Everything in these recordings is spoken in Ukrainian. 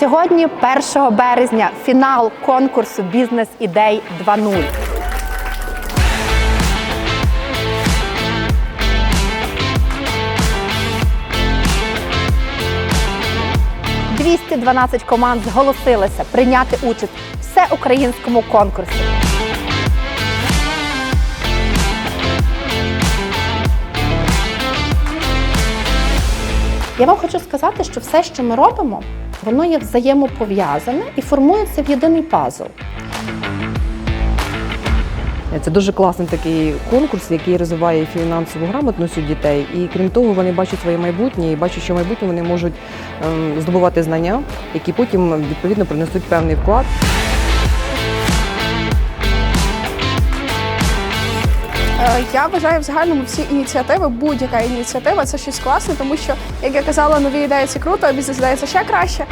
Сьогодні, 1 березня, фінал конкурсу Бізнес ідей 2.0. «212 команд зголосилися прийняти участь в всеукраїнському конкурсі. Я вам хочу сказати, що все, що ми робимо, воно є взаємопов'язане і формується в єдиний пазл. Це дуже класний такий конкурс, який розвиває фінансову грамотність у дітей. І крім того, вони бачать своє майбутнє і бачать, що в майбутньому вони можуть ем, здобувати знання, які потім відповідно принесуть певний вклад. Я вважаю в загальному всі ініціативи, будь-яка ініціатива це щось класне, тому що, як я казала, нові ідеї це круто, а бізнес ідеї це ще краще.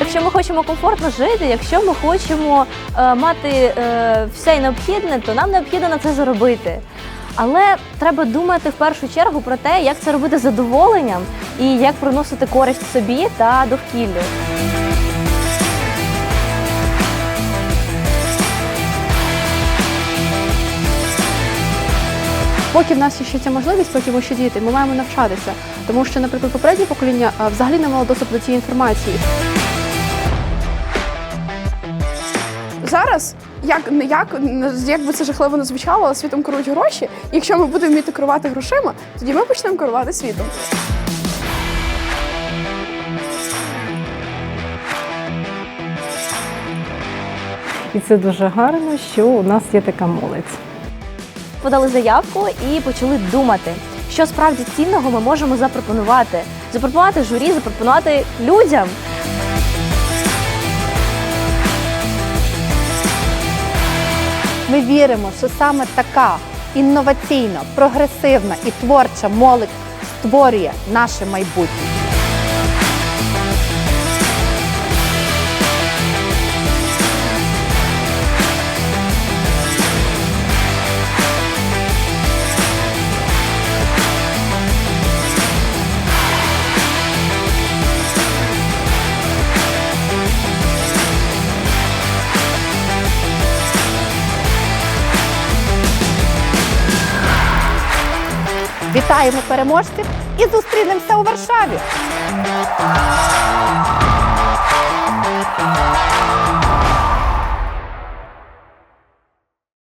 Якщо ми хочемо комфортно жити, якщо ми хочемо е, мати е, все необхідне, то нам необхідно на це заробити. Але треба думати в першу чергу про те, як це робити з задоволенням і як приносити користь собі та довкіллю. Поки в нас є ще ця можливість, поки ми ще діти, ми маємо навчатися. Тому що, наприклад, попереднє покоління взагалі не мало доступу до цієї інформації. Зараз, як, як, як би це жахливо не звучало, але світом керують гроші. І якщо ми будемо вміти керувати грошима, тоді ми почнемо керувати світом. І це дуже гарно, що у нас є така молодь. Подали заявку і почали думати, що справді цінного ми можемо запропонувати. Запропонувати журі, запропонувати людям. Ми віримо, що саме така інноваційна, прогресивна і творча молодь створює наше майбутнє. Вітаємо переможців і зустрінемося у Варшаві!